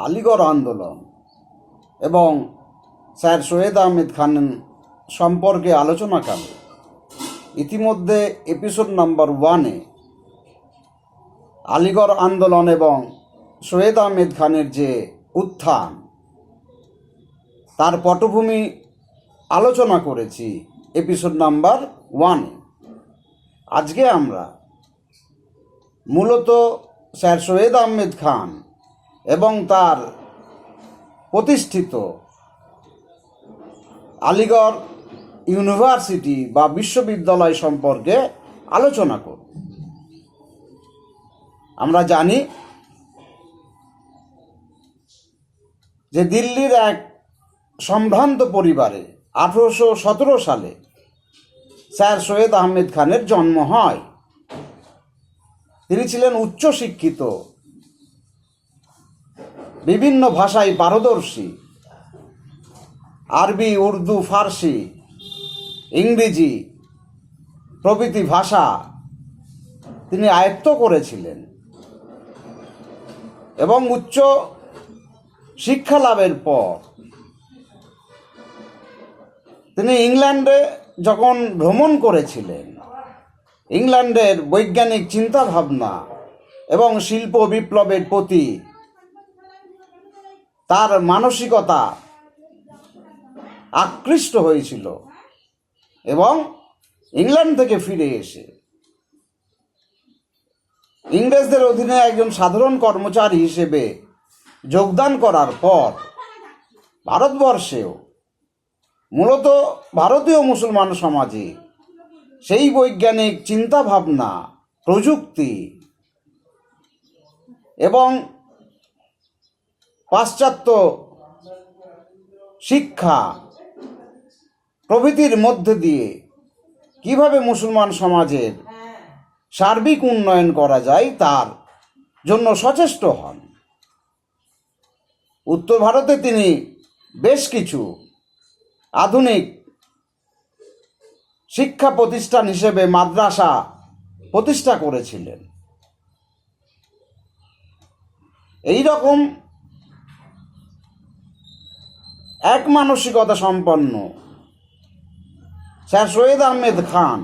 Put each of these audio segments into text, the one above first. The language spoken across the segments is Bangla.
আলিগড় আন্দোলন এবং স্যার সৈয়দ আহমেদ খান সম্পর্কে আলোচনা আলোচনাকালে ইতিমধ্যে এপিসোড নাম্বার ওয়ানে আলিগড় আন্দোলন এবং সৈয়দ আহমেদ খানের যে উত্থান, তার পটভূমি আলোচনা করেছি এপিসোড নাম্বার ওয়ানে আজকে আমরা মূলত স্যার সৈয়দ আহমেদ খান এবং তার প্রতিষ্ঠিত আলিগড় ইউনিভার্সিটি বা বিশ্ববিদ্যালয় সম্পর্কে আলোচনা করব আমরা জানি যে দিল্লির এক সম্ভ্রান্ত পরিবারে আঠেরোশো সতেরো সালে স্যার সৈয়দ আহমেদ খানের জন্ম হয়। তিনি ছিলেন উচ্চশিক্ষিত বিভিন্ন ভাষায় পারদর্শী। আরবি, উর্দু, ফার্সি, ইংরেজি প্রভৃতি ভাষা তিনি আয়ত্ত করেছিলেন এবং উচ্চ শিক্ষা লাভের পর তিনি ইংল্যান্ডে যখন ভ্রমণ করেছিলেন, ইংল্যান্ডের বৈজ্ঞানিক চিন্তাভাবনা এবং শিল্প বিপ্লবের প্রতি তার মানসিকতা আকৃষ্ট হয়েছিল এবং ইংল্যান্ড থেকে ফিরে এসে। ইংরেজদের অধীনে একজন সাধারণ কর্মচারী হিসেবে যোগদান করার পর ভারতবর্ষেও মূলত ভারতীয় মুসলমান সমাজে সেই বৈজ্ঞানিক চিন্তাভাবনা, প্রযুক্তি এবং পাশ্চাত্য শিক্ষা প্রভৃতির মধ্যে দিয়ে কীভাবে মুসলমান সমাজের সার্বিক উন্নয়ন করা যায় তার জন্য সচেষ্ট হন। উত্তর ভারতে তিনি বেশ কিছু আধুনিক শিক্ষা প্রতিষ্ঠান হিসেবে মাদ্রাসা প্রতিষ্ঠা করেছিলেন। এই রকম এক মানসিকতা সম্পন্ন। স্যার সৈয়দ আহমেদ খান,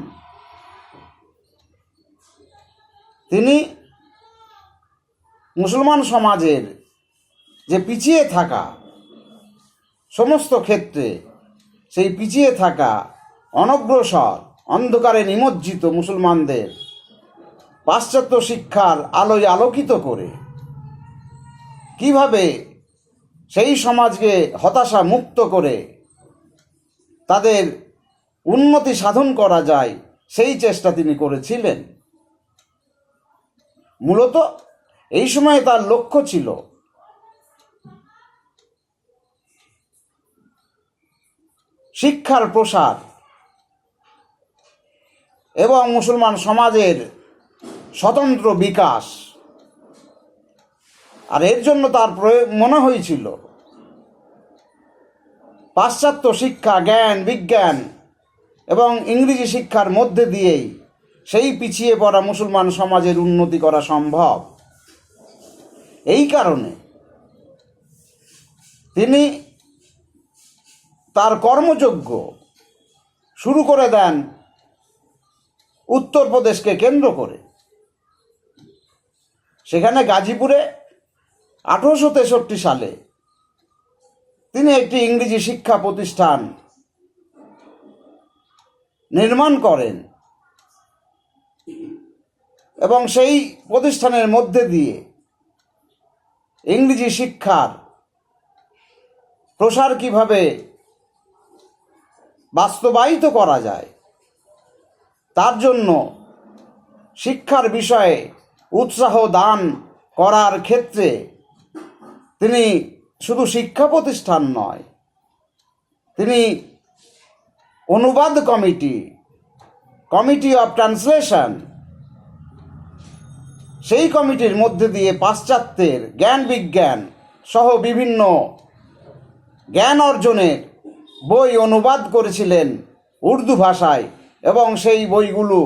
তিনি মুসলমান সমাজের যে পিছিয়ে থাকা সমস্ত ক্ষেত্রে সেই পিছিয়ে থাকা অনগ্রসর, অন্ধকারে নিমজ্জিত মুসলমানদের পাশ্চাত্য শিক্ষার আলোয় আলোকিত করে কীভাবে সেই সমাজকে হতাশা মুক্ত করে তাদের উন্নতি সাধন করা যায়, সেই চেষ্টা তিনি করেছিলেন। মূলত এই সময় তার লক্ষ্য ছিল শিক্ষার প্রসার এবং মুসলমান সমাজের স্বতন্ত্র বিকাশ। আর এর জন্য তার মনে হয়েছিল। পাশ্চাত্য শিক্ষা, জ্ঞান, বিজ্ঞান এবং ইংরেজি শিক্ষার মধ্যে দিয়েই সেই পিছিয়ে পড়া মুসলমান সমাজের উন্নতি করা সম্ভব। এই কারণে তিনি তার কর্মযোগ্য শুরু করে দেন উত্তরপ্রদেশকে কেন্দ্র করে। সেখানে গাজীপুরে আঠারোশো তেষট্টি সালে তিনি একটি ইংরেজি শিক্ষা প্রতিষ্ঠান নির্মাণ করেন এবং সেই প্রতিষ্ঠানের মধ্যে দিয়ে ইংরেজি শিক্ষার প্রসার কীভাবে বাস্তবায়িত করা যায়, তার জন্য শিক্ষার বিষয়ে উৎসাহ দান করার ক্ষেত্রে তিনি শুধু শিক্ষা প্রতিষ্ঠান নয়, তিনি অনুবাদ কমিটি কমিটি অফ ট্রান্সলেশন, সেই কমিটির মধ্যে দিয়ে পাশ্চাত্যের জ্ঞান বিজ্ঞান সহ বিভিন্ন জ্ঞান অর্জনের বই অনুবাদ করেছিলেন উর্দু ভাষায় এবং সেই বইগুলো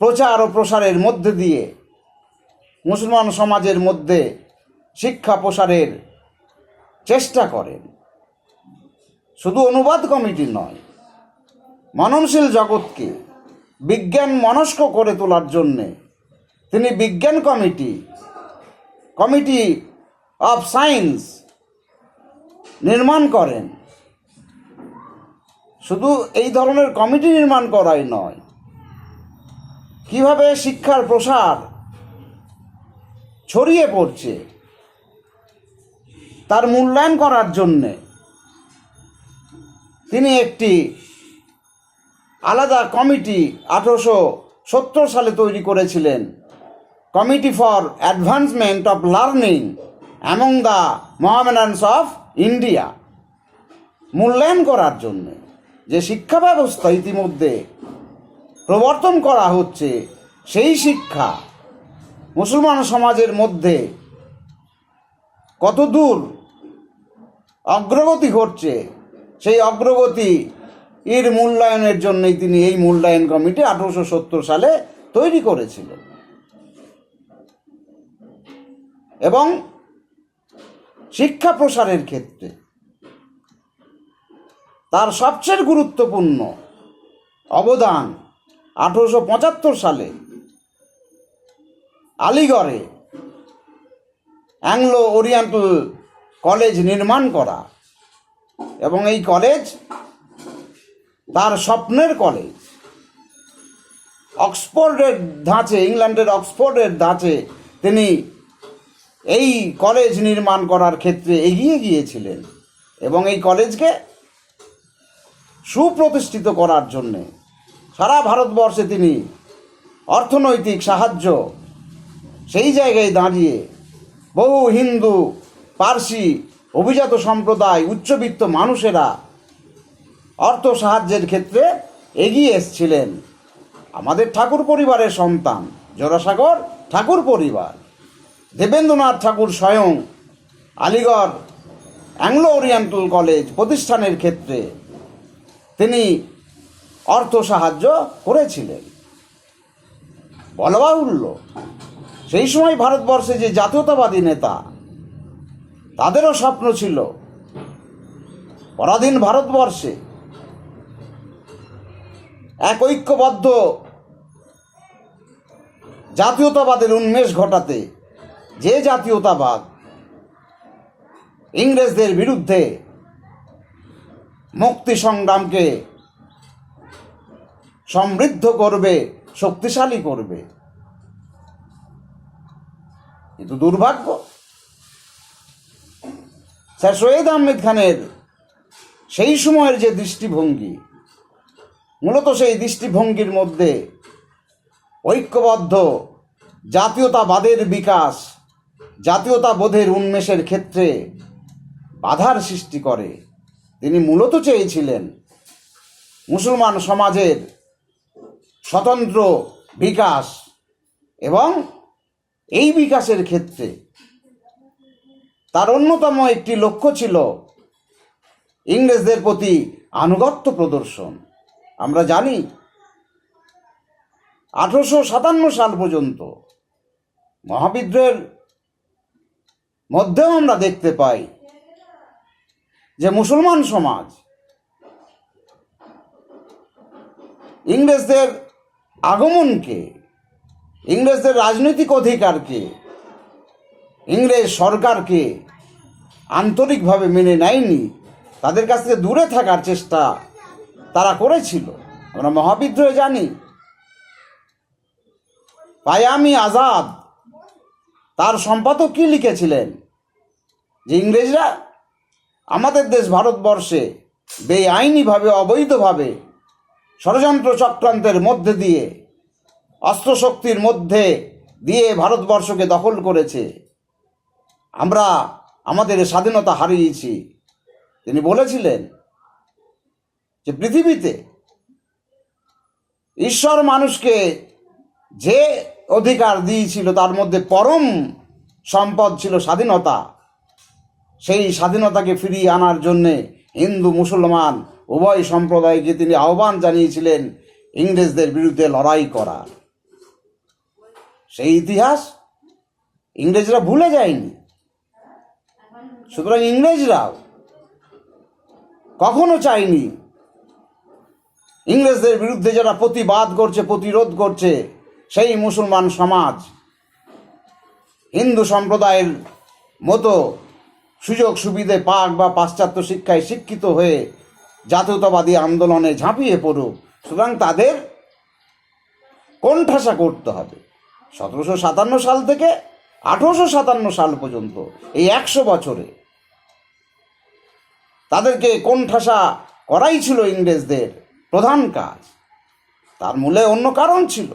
প্রচার ও প্রসারের মধ্যে দিয়ে মুসলমান সমাজের মধ্যে শিক্ষা প্রসারের চেষ্টা করেন। শুধু অনুবাদ কমিটি নয় মননশীল জগৎকে বিজ্ঞান মনস্ক করে তোলার জন্যে তিনি বিজ্ঞান কমিটি কমিটি অফ সায়েন্স নির্মাণ করেন। শুধু এই ধরনের কমিটি নির্মাণ করাই নয়, কীভাবে শিক্ষার প্রসার ছড়িয়ে পড়ছে তার মূল্যায়ন করার জন্যে তিনি একটি আলাদা কমিটি আঠারোশো সত্তর সালে তৈরি করেছিলেন। Committee for advancement of learning among the Mohammedans of India. মূল্যায়ন করার জন্যে যে শিক্ষা ব্যবস্থা ইতিমধ্যে প্রবর্তন করা হচ্ছে, সেই শিক্ষা মুসলমান সমাজের মধ্যে কত দূর অগ্রগতি ঘটছে। সেই অগ্রগতি এর মূল্যায়নের জন্যই তিনি এই মূল্যায়ন কমিটি আঠারোশো সত্তর সালে তৈরি করেছিলেন। এবং শিক্ষা প্রসারের ক্ষেত্রে তার সবচেয়ে গুরুত্বপূর্ণ অবদান আঠারোশো পঁচাত্তর সালে আলিগড়ে অ্যাংলো ওরিয়েন্টাল কলেজ নির্মাণ করা। এবং এই কলেজ তার স্বপ্নের কলেজ। অক্সফোর্ডের ধাঁচে, ইংল্যান্ডের অক্সফোর্ডের ধাঁচে তিনি এই কলেজ নির্মাণ করার ক্ষেত্রে এগিয়ে গিয়েছিলেন এবং এই কলেজকে সুপ্রতিষ্ঠিত করার জন্যে সারা ভারতবর্ষে তিনি অর্থনৈতিক সাহায্য সেই জায়গায় দাঁড়িয়ে বহু হিন্দু পার্সি, অভিজাত সম্প্রদায়, উচ্চবিত্ত মানুষেরা অর্থ সাহায্যের ক্ষেত্রে এগিয়ে এসছিলেন। আমাদের ঠাকুর পরিবারের সন্তান, জোড়াসাগর ঠাকুর পরিবার। দেবেন্দ্রনাথ ঠাকুর স্বয়ং আলিগড় অ্যাংলো ওরিয়েন্টাল কলেজ প্রতিষ্ঠানের ক্ষেত্রে তিনি অর্থ সাহায্য করেছিলেন। বলবাহুল্য, সেই সময় ভারতবর্ষে যে জাতীয়তাবাদী নেতা তাদেরও স্বপ্ন ছিল পরাধীন ভারতবর্ষে এক ঐক্যবদ্ধ জাতীয়তাবাদের উন্মেষ ঘটাতে যে জাতীয়তাবাদ ইংরেজদের বিরুদ্ধে মুক্তি সংগ্রামকে সমৃদ্ধ করবে, শক্তিশালী করবে। কিন্তু দুর্ভাগ্য স্যার সৈয়দ আহমেদ খানের সেই সময়ের যে দৃষ্টিভঙ্গি, মূলত সেই দৃষ্টিভঙ্গির মধ্যে ঐক্যবদ্ধ জাতীয়তাবাদের বিকাশ, জাতীয়তাবোধের উন্মেষের ক্ষেত্রে বাধার সৃষ্টি করে। তিনি মূলত চেয়েছিলেন মুসলমান সমাজের স্বতন্ত্র বিকাশ এবং এই বিকাশের ক্ষেত্রে তার অন্যতম একটি লক্ষ্য ছিল ইংরেজদের প্রতি আনুগত্য প্রদর্শন। আমরা জানি, আঠারোশো সাতান্ন সাল পর্যন্ত মহাবিদ্রোহের মধ্যেও আমরা দেখতে পাই যে মুসলমান সমাজ ইংরেজদের আগমনকে, ইংরেজদের রাজনৈতিক অধিকারকে, ইংরেজ সরকারকে আন্তরিকভাবে মেনে নেয়নি। তাদের কাছ থেকে দূরে থাকার চেষ্টা তারা করেছিল। আমরা মহাবিদ্রোহে জানি। পায়ামি আজাদ। তার সম্পাদক কি লিখেছিলেন? যে ইংরেজরা আমাদের দেশ ভারতবর্ষে বেআইনিভাবে, অবৈধভাবে ষড়যন্ত্র চক্রান্তের মধ্যে দিয়ে, অস্ত্রশক্তির মধ্যে দিয়ে ভারতবর্ষকে দখল করেছে। আমরা আমাদের স্বাধীনতা হারিয়েছি। তিনি বলেছিলেন যে পৃথিবীতে ঈশ্বর মানুষকে যে অধিকার দিয়েছিল, তার মধ্যে পরম সম্পদ ছিল স্বাধীনতা। সেই স্বাধীনতাকে ফিরিয়ে আনার জন্যে হিন্দু, মুসলমান, উভয় সম্প্রদায়কে তিনি আহ্বান জানিয়েছিলেন, ইংরেজদের বিরুদ্ধে লড়াই করার সেই ইতিহাস ইংরেজরা ভুলে যায়নি। সুতরাং ইংরেজরাও কখনো চায়নি ইংরেজদের বিরুদ্ধে যারা প্রতিবাদ করছে, প্রতিরোধ করছে, সেই মুসলমান সমাজ হিন্দু সম্প্রদায়ের মতো সুযোগ সুবিধে পাক বা পাশ্চাত্য শিক্ষায় শিক্ষিত হয়ে জাতীয়তাবাদী আন্দোলনে ঝাঁপিয়ে পড়ুক, সুতরাং তাদের কোণঠাসা করতে হবে। সতেরোশো সাতান্ন সাল থেকে আঠেরোশো সাতান্ন সাল পর্যন্ত, এই একশো বছরে তাদেরকে কোণঠাসা করাই ছিল ইংরেজদের প্রধান কাজ? তার মূলে অন্য কারণ ছিল।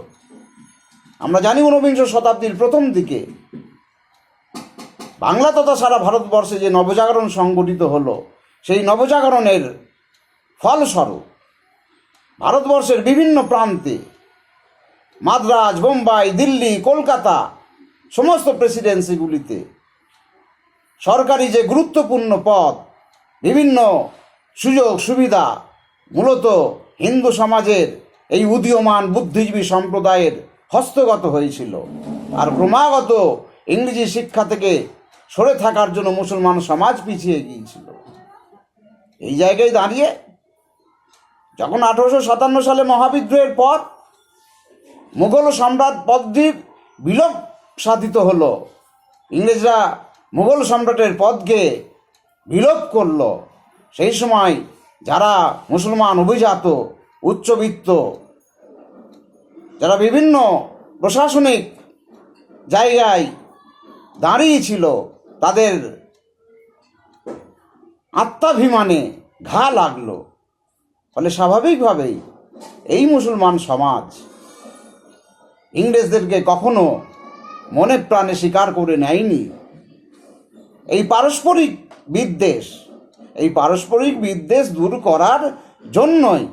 আমরা জানি ঊনবিংশ শতাব্দীর প্রথম দিকে বাংলা তথা সারা ভারতবর্ষে যে নবজাগরণ সংগঠিত হলো, সেই নবজাগরণের ফলস্বরূপ ভারতবর্ষের বিভিন্ন প্রান্তে মাদ্রাজ, বোম্বাই, দিল্লি, কলকাতা সমস্ত প্রেসিডেন্সিগুলিতে সরকারি যে গুরুত্বপূর্ণ পদ বিভিন্ন সুযোগ, সুবিধা মূলত হিন্দু সমাজের এই উদীয়মান বুদ্ধিজীবী সম্প্রদায়ের হস্তগত হয়েছিল। আর ক্রমাগত ইংরেজি শিক্ষা থেকে সরে থাকার জন্য মুসলমান সমাজ পিছিয়ে গিয়েছিল। এই জায়গায় দাঁড়িয়ে যখন আঠারোশো সাতান্ন সালে মহাবিদ্রোহের পর মুঘল সম্রাট পদটির বিলোপ সাধিত হলো, ইংরেজরা মুঘল সম্রাটের পদকে বিলোপ করল। সেই সময় যারা মুসলমান, অভিজাত, উচ্চবিত্ত, যারা বিভিন্ন প্রশাসনিক জায়গায় দাঁড়িয়েছিল তাদের আত্মাভিমানে ঘা লাগল। ফলে স্বাভাবিকভাবেই এই মুসলমান সমাজ ইংরেজদেরকে কখনো মনে প্রাণে স্বীকার করে নেয়নি। এই পারস্পরিক বিদ্বেষ। এই পারস্পরিক বিদ্বেষ দূর করার জন্যই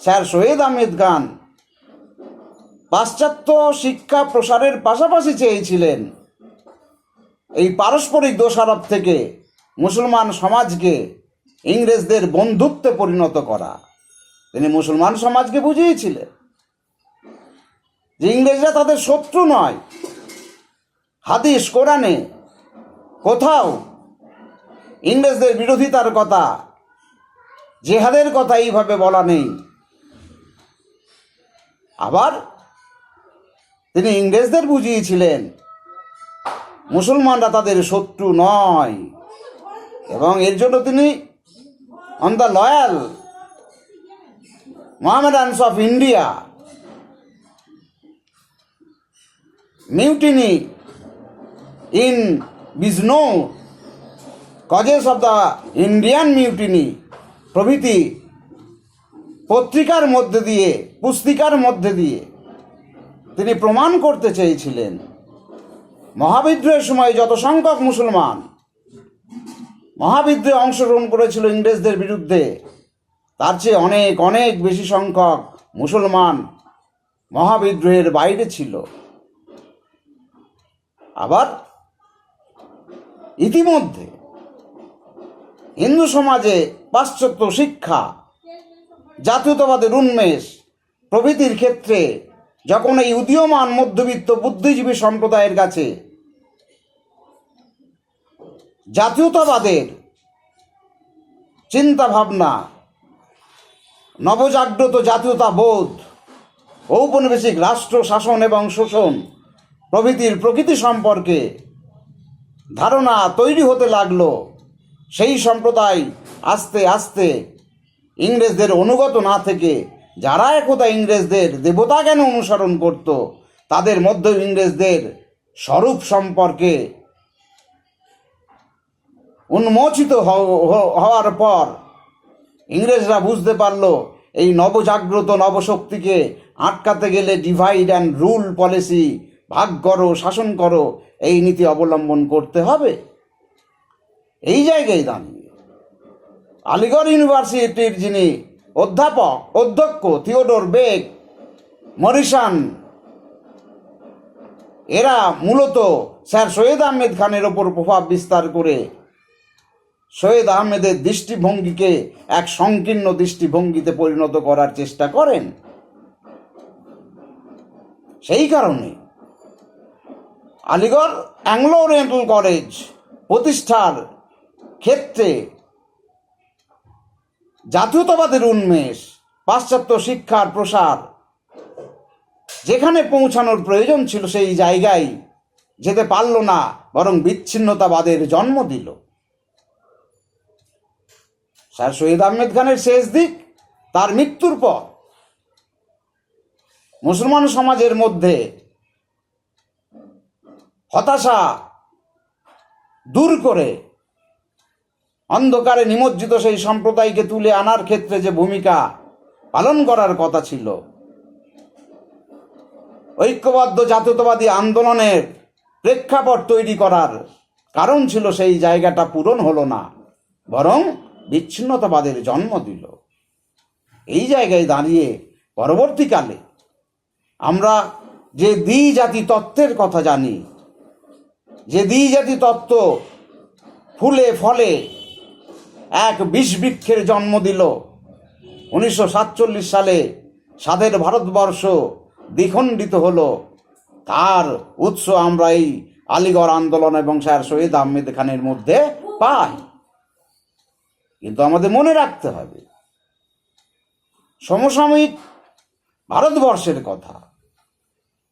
স্যার সৈয়দ আহমেদ খান পাশ্চাত্য শিক্ষা প্রসারের পাশাপাশি চেয়েছিলেন এই পারস্পরিক দোষারোপ থেকে মুসলমান সমাজকে ইংরেজদের বন্ধুত্বে পরিণত করা। তিনি মুসলমান সমাজকে বুঝিয়েছিলেন যে ইংরেজরা তাদের শত্রু নয়। হাদিস কোরআনে কোথাও ইংরেজদের বিরোধিতার কথা, জেহাদের কথা এইভাবে বলা নেই। আবার তিনি ইংরেজদের বুঝিয়েছিলেন, মুসলমানরা তাদের শত্রু নয় এবং এর জন্য তিনি on the loyal Mohammedans of India mutiny in Bijnor causes of the Indian mutiny প্রভৃতি পত্রিকার মধ্যে দিয়ে, পুস্তিকার মধ্যে দিয়ে। তিনি প্রমাণ করতে চেয়েছিলেন। মহাবিদ্রোহের সময় যত সংখ্যক মুসলমান মহাবিদ্রোহে অংশগ্রহণ করেছিল ইংরেজদের বিরুদ্ধে, তার চেয়ে অনেক অনেক বেশি সংখ্যক মুসলমান মহাবিদ্রোহের বাইরে ছিল। আবার ইতিমধ্যে হিন্দু সমাজে পাশ্চাত্য শিক্ষা, জাতীয়তাবাদের উন্মেষ প্রভৃতির ক্ষেত্রে যখন এই উদীয়মান মধ্যবিত্ত বুদ্ধিজীবী সম্প্রদায়ের কাছে জাতীয়তাবাদের চিন্তা ভাবনা নবজাগ্রত জাতীয়তাবোধ ঔপনিবেশিক রাষ্ট্র শাসন এবং শোষণ প্রভৃতির প্রকৃতি সম্পর্কে ধারণা তৈরি হতে লাগল। সেই সম্প্রদায় আস্তে আস্তে ইংরেজদের অনুগত না থেকে, যারা একদা ইংরেজদের দেবতা কেন অনুসরণ করত, তাদের মধ্যে ইংরেজদের স্বরূপ সম্পর্কে উন্মোচিত হওয়ার পর ইংরেজরা বুঝতে পারল, এই নবজাগ্রত নবশক্তিকে আটকাতে গেলে ডিভাইড অ্যান্ড রুল পলিসি ভাগ করো, শাসন করো, এই নীতি অবলম্বন করতে হবে। এই জায়গায় দাঁড়িয়ে। আলিগড় ইউনিভার্সিটির যিনি অধ্যাপক, অধ্যক্ষ থিওডোর বেগ মরিসান এরা মূলত স্যার সৈয়দ আহমেদ খানের ওপর প্রভাব বিস্তার করে সৈয়দ আহমেদের দৃষ্টিভঙ্গিকে এক সংকীর্ণ দৃষ্টিভঙ্গিতে পরিণত করার চেষ্টা করেন। সেই কারণে আলিগড় অ্যাংলো ওরিয়েন্টাল কলেজ প্রতিষ্ঠার ক্ষেত্রে জাতীয়তাবাদের উন্মেষ, পাশ্চাত্য শিক্ষার প্রসার যেখানে পৌঁছানোর প্রয়োজন ছিল সেই জায়গায় যেতে পারল না, বরং বিচ্ছিন্নতাবাদের জন্ম দিল। স্যার শহীদ আহমেদ খানের শেষ দিক, তার মৃত্যুর পর মুসলমান সমাজের মধ্যে হতাশা দূর করে অন্ধকারে নিমজ্জিত সেই সম্প্রদায়কে তুলে আনার ক্ষেত্রে যে ভূমিকা পালন করার কথা ছিল। ঐক্যবদ্ধ জাতীয়তাবাদী আন্দোলনের প্রেক্ষাপট তৈরি করার কারণ ছিল সেই জায়গাটা পূরণ হলো না, বরং বিচ্ছিন্নতাবাদের জন্ম দিল। এই জায়গায় দাঁড়িয়ে পরবর্তীকালে আমরা যে দ্বি জাতি তত্ত্বের কথা জানি, যে দ্বি জাতি তত্ত্ব ফুলে ফলে এক বিষ বৃক্ষের জন্ম দিল। উনিশশো সাতচল্লিশ সালে স্বাধীন ভারতবর্ষ দ্বিখণ্ডিত হলো। তার উৎস আমরা এই আলিগড় আন্দোলন এবং স্যার শহীদ আহমেদ খানের মধ্যে পাই। কিন্তু আমাদের মনে রাখতে হবে, সমসাময়িক ভারতবর্ষের কথা,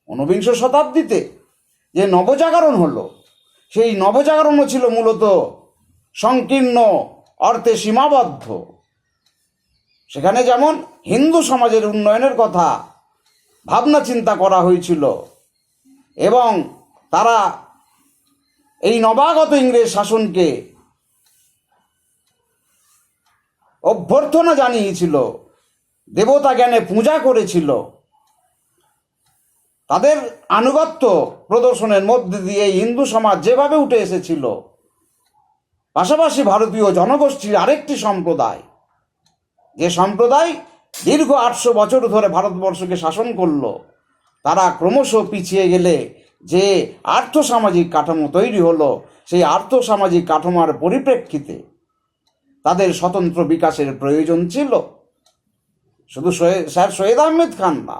ঊনবিংশ শতাব্দীতে যে নবজাগরণ হলো, সেই নবজাগরণও ছিল মূলত সংকীর্ণ অর্থে সীমাবদ্ধ। সেখানে যেমন হিন্দু সমাজের উন্নয়নের কথা ভাবনা চিন্তা করা হয়েছিল এবং তারা এই নবাগত ইংরেজ শাসনকে অভ্যর্থনা জানিয়েছিল, দেবতা জ্ঞানে পূজা করেছিল, তাদের আনুগত্য প্রদর্শনের মধ্যে দিয়ে হিন্দু সমাজ যেভাবে উঠে এসেছিল পাশাপাশি ভারতীয় জনগোষ্ঠীর আরেকটি সম্প্রদায়। যে সম্প্রদায় দীর্ঘ আটশো বছর ধরে ভারতবর্ষকে শাসন করল, তারা ক্রমশ পিছিয়ে গেলে যে আর্থসামাজিক কাঠামো তৈরি হলো, সেই আর্থসামাজিক কাঠামোর পরিপ্রেক্ষিতে তাদের স্বতন্ত্র বিকাশের প্রয়োজন ছিল। শুধু স্যার শহীদ আহমেদ খান না,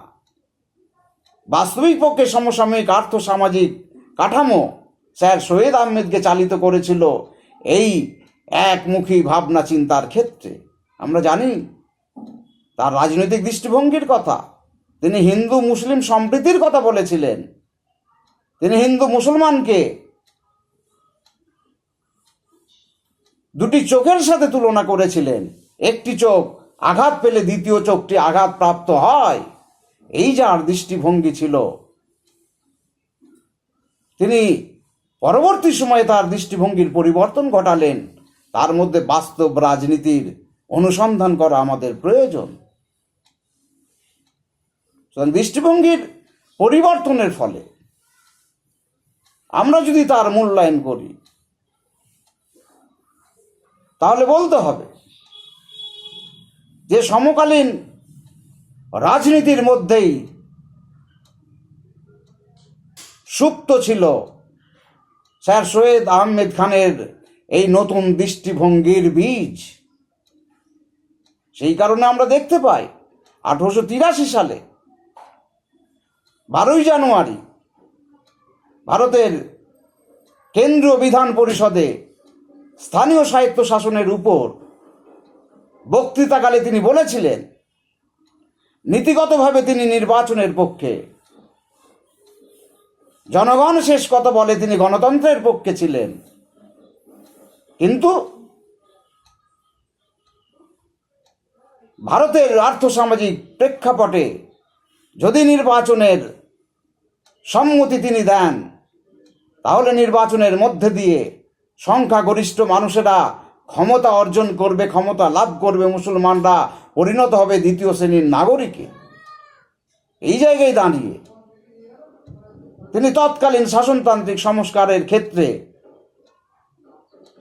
বাস্তবিক পক্ষে সমসাময়িক আর্থসামাজিক কাঠামো স্যার শহীদ আহমেদকে চালিত করেছিল এই একমুখী ভাবনা চিন্তার ক্ষেত্রে, আমরা জানি তার রাজনৈতিক দৃষ্টিভঙ্গির কথা। তিনি হিন্দু মুসলিম সম্প্রীতির কথা বলেছিলেন। তিনি হিন্দু মুসলমানকে দুটি চোখের সাথে তুলনা করেছিলেন। একটি চোখ আঘাত পেলে দ্বিতীয় চোখটি আঘাত প্রাপ্ত হয়। এই যার দৃষ্টিভঙ্গি ছিল। তিনি পরবর্তী সময়ে তার দৃষ্টিভঙ্গির পরিবর্তন ঘটালেন। তার মধ্যে বাস্তব রাজনীতির অনুসন্ধান করা আমাদের প্রয়োজন। দৃষ্টিভঙ্গির পরিবর্তনের ফলে আমরা যদি তার মূল্যায়ন করি, তাহলে বলতে হবে যে সমকালীন রাজনীতির মধ্যেই সুপ্ত ছিল স্যার সৈয়দ আহমেদ খানের এই নতুন দৃষ্টিভঙ্গির বীজ। সেই কারণে আমরা দেখতে পাই, আঠারোশো তিরাশি সালে, বারোই জানুয়ারি, ভারতের কেন্দ্রীয় বিধান পরিষদে স্থানীয় সাহিত্য শাসনের উপর বক্তৃতাকালে তিনি বলেছিলেন, নীতিগতভাবে তিনি নির্বাচনের পক্ষে জনগণ শেষ কথা বলে তিনি গণতন্ত্রের পক্ষে ছিলেন। কিন্তু ভারতের আর্থসামাজিক প্রেক্ষাপটে যদি নির্বাচনের সম্মতি তিনি দেন, তাহলে নির্বাচনের মধ্যে দিয়ে সংখ্যাগরিষ্ঠ মানুষেরা ক্ষমতা অর্জন করবে, ক্ষমতা লাভ করবে, মুসলমানরা পরিণত হবে দ্বিতীয় শ্রেণির নাগরিকে। এই জায়গায় দাঁড়িয়ে তিনি তৎকালীন শাসনতান্ত্রিক সংস্কারের ক্ষেত্রে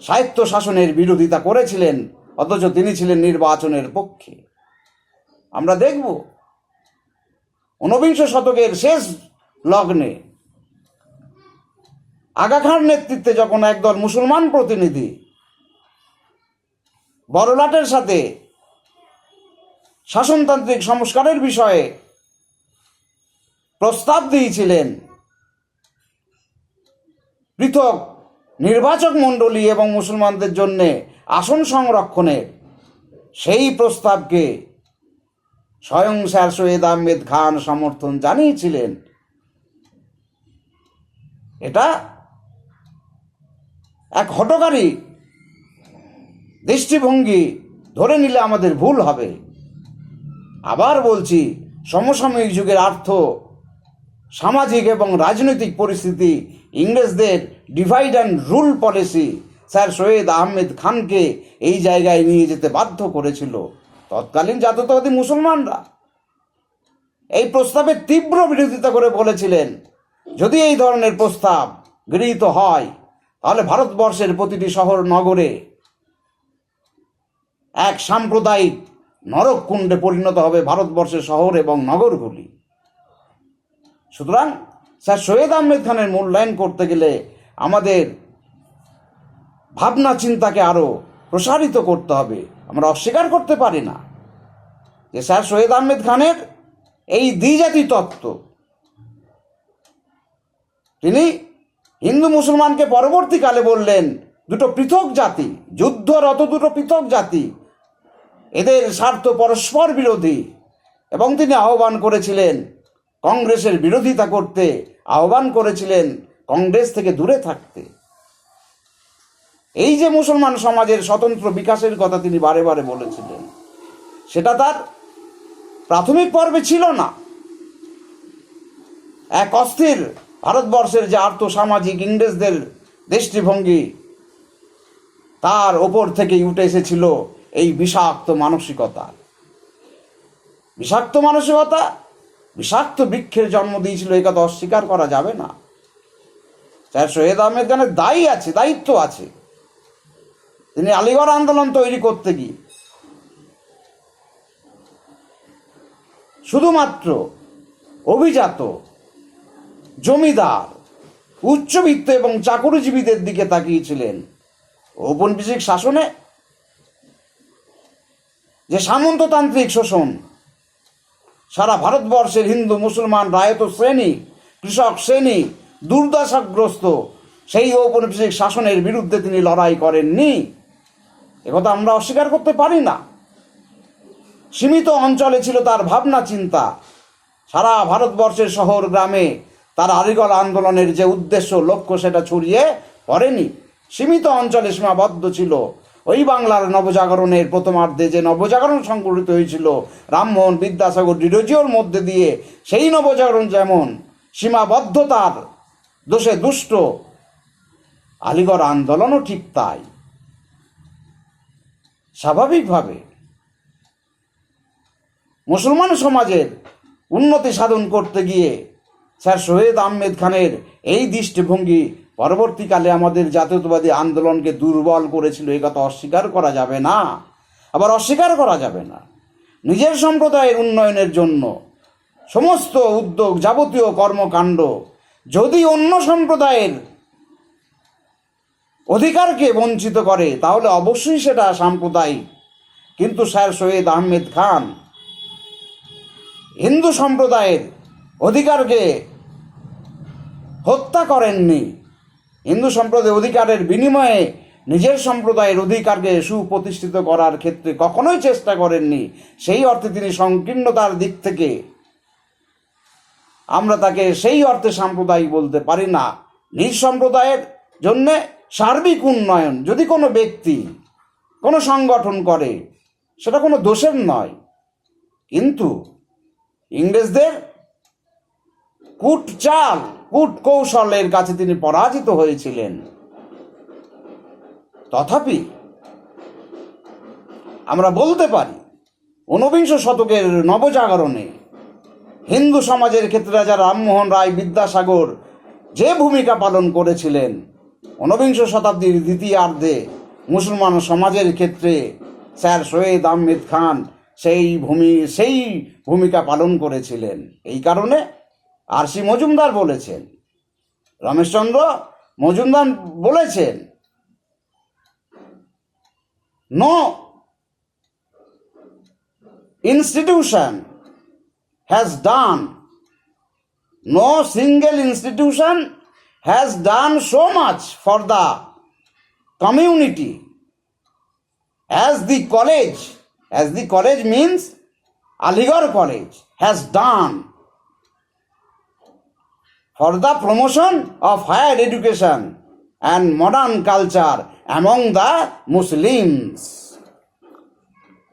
সাহিত্য শাসনের বিরোধিতা করেছিলেন, অথচ তিনি ছিলেন নির্বাচনের পক্ষে। আমরা দেখব, ঊনবিংশ শতকের শেষ লগ্নে আগা খান নেতৃত্বে যখন একদল মুসলমান প্রতিনিধি বড়লাটের সাথে শাসনতান্ত্রিক সংস্কারের বিষয়ে প্রস্তাব দিয়েছিলেন পৃথক নির্বাচক মণ্ডলী এবং মুসলমানদের জন্যে আসন সংরক্ষণের সেই প্রস্তাবকে স্বয়ং স্যার সৈয়দ আহমেদ খান সমর্থন জানিয়েছিলেন। এটা এক হটকারী দৃষ্টিভঙ্গি ধরে নিলে আমাদের ভুল হবে। আবার বলছি, সমসাময়িক যুগের আর্থ, সামাজিক এবং রাজনৈতিক পরিস্থিতি ইংরেজদের divide and rule policy sir Syed Ahmed খানকে এই জায়গায় নিয়ে যেতে বাধ্য করেছিল। তৎকালীন জাতীয়তাবাদী মুসলমানরা এই প্রস্তাবের তীব্র বিরোধিতা করে বলেছিলেন, যদি এই ধরনের প্রস্তাব গৃহীত হয়, তাহলে ভারতবর্ষের প্রতিটি শহর নগরে এক সাম্প্রদায়িক নরককুণ্ডে পরিণত হবে ভারতবর্ষের শহর এবং নগরগুলি। সুতরাং স্যার সৈয়দ আহমেদ খানের মূল্যায়ন করতে গেলে আমাদের ভাবনা চিন্তাকে আরও প্রসারিত করতে হবে। আমরা অস্বীকার করতে পারি না যে স্যার সৈয়দ আহমেদ খানের এই দ্বিজাতি তত্ত্ব, তিনি হিন্দু মুসলমানকে পরবর্তীকালে বললেন, দুটো পৃথক জাতি, যুদ্ধরত দুটো পৃথক জাতি, এদের স্বার্থ পরস্পর বিরোধী। এবং তিনি আহ্বান করেছিলেন, কংগ্রেসের বিরোধিতা করতে আহ্বান করেছিলেন কংগ্রেস থেকে দূরে থাকতে। এই যে মুসলমান সমাজের স্বতন্ত্র বিকাশের কথা তিনি বারে বারে বলেছিলেন, সেটা তার প্রাথমিক পর্বে ছিল না। এক অস্থির ভারতবর্ষের যে আর্থসামাজিক ইংরেজদের দৃষ্টিভঙ্গি, তার ওপর থেকেই উঠে এসেছিল এই বিষাক্ত মানসিকতা। বিষাক্ত মানসিকতা, বিষাক্ত বৃক্ষের জন্ম দিয়েছিল, এই কথা অস্বীকার করা যাবে না। স্যার সৈয়দ আহমেদ খানের দায়ী আছে, দায়িত্ব আছে। তিনি আলিগড় আন্দোলন তৈরি করতে গিয়ে। শুধুমাত্র অভিজাত, জমিদার, উচ্চবিত্ত এবং চাকরিজীবীদের দিকে তাকিয়েছিলেন ঔপনিবেশিক শাসনে যে সামন্ততান্ত্রিক শোষণ, সারা ভারতবর্ষের হিন্দু, মুসলমান, রায়ত শ্রেণি, কৃষক শ্রেণি দুর্দশাগ্রস্ত। সেই ঔপনিবেশিক শাসনের বিরুদ্ধে তিনি লড়াই করেননি। একথা আমরা অস্বীকার করতে পারি না। সীমিত অঞ্চলে ছিল তার ভাবনা চিন্তা। সারা ভারতবর্ষের শহর গ্রামে তার আলিগড় আন্দোলনের যে উদ্দেশ্য, লক্ষ্য সেটা ছড়িয়ে পড়েনি। সীমিত অঞ্চলে সীমাবদ্ধ ছিল। ওই বাংলার নবজাগরণের প্রথমার্ধে যে নবজাগরণ সংগঠিত হয়েছিল, রামমোহন বিদ্যাসাগর ডিরোজিওর মধ্যে দিয়ে, সেই নবজাগরণ যেমন সীমাবদ্ধতার দোষে দুষ্ট। আলিগড় আন্দোলনও ঠিক তাই। স্বাভাবিকভাবে মুসলমান সমাজের উন্নতি সাধন করতে গিয়ে স্যার সৈয়দ আহমেদ খানের এই দৃষ্টিভঙ্গি পরবর্তীকালে আমাদের জাতীয়তাবাদী আন্দোলনকে দুর্বল করেছিল এই কথা অস্বীকার করা যাবে না। আবার অস্বীকার করা যাবে না। নিজের সম্প্রদায়ের উন্নয়নের জন্য সমস্ত উদ্যোগ, যাবতীয় কর্মকাণ্ড যদি অন্য সম্প্রদায়ের অধিকারকে বঞ্চিত করে, তাহলে অবশ্যই সেটা সাম্প্রদায়িক। কিন্তু স্যার সৈয়দ আহমেদ খান হিন্দু সম্প্রদায়ের অধিকারকে হত্যা করেননি। হিন্দু সম্প্রদায়ের অধিকারের বিনিময়ে নিজের সম্প্রদায়ের অধিকারকে সুপ্রতিষ্ঠিত করার ক্ষেত্রে কখনোই চেষ্টা করেননি। সেই অর্থে তিনি সংকীর্ণতার দিক থেকে আমরা তাকে সেই অর্থে সাম্প্রদায়িক বলতে পারি না। নিজ সম্প্রদায়ের জন্যে সার্বিক উন্নয়ন, যদি কোনো ব্যক্তি কোনো সংগঠন করে, সেটা কোনো দোষের নয়। কিন্তু ইংরেজদের কূট চাল কূট কৌশলের কাছে তিনি পরাজিত হয়েছিলেন। তথাপি আমরা বলতে পারি, ঊনবিংশ শতকের নবজাগরণে হিন্দু সমাজের ক্ষেত্রে রাজা রামমোহন রায় বিদ্যাসাগর যে ভূমিকা পালন করেছিলেন, ঊনবিংশ শতাব্দীর দ্বিতীয়ার্ধে মুসলমান সমাজের ক্ষেত্রে স্যার সৈয়দ আহমেদ খান সেই ভূমি, সেই ভূমিকা পালন করেছিলেন। এই কারণে আর সি মজুমদার বলেছেন, রমেশচন্দ্র মজুমদার বলেছেন no institution has done, no single institution has done so much for the community as the college, as the college means Aligarh College, has done for the promotion of higher education and modern culture among the Muslims.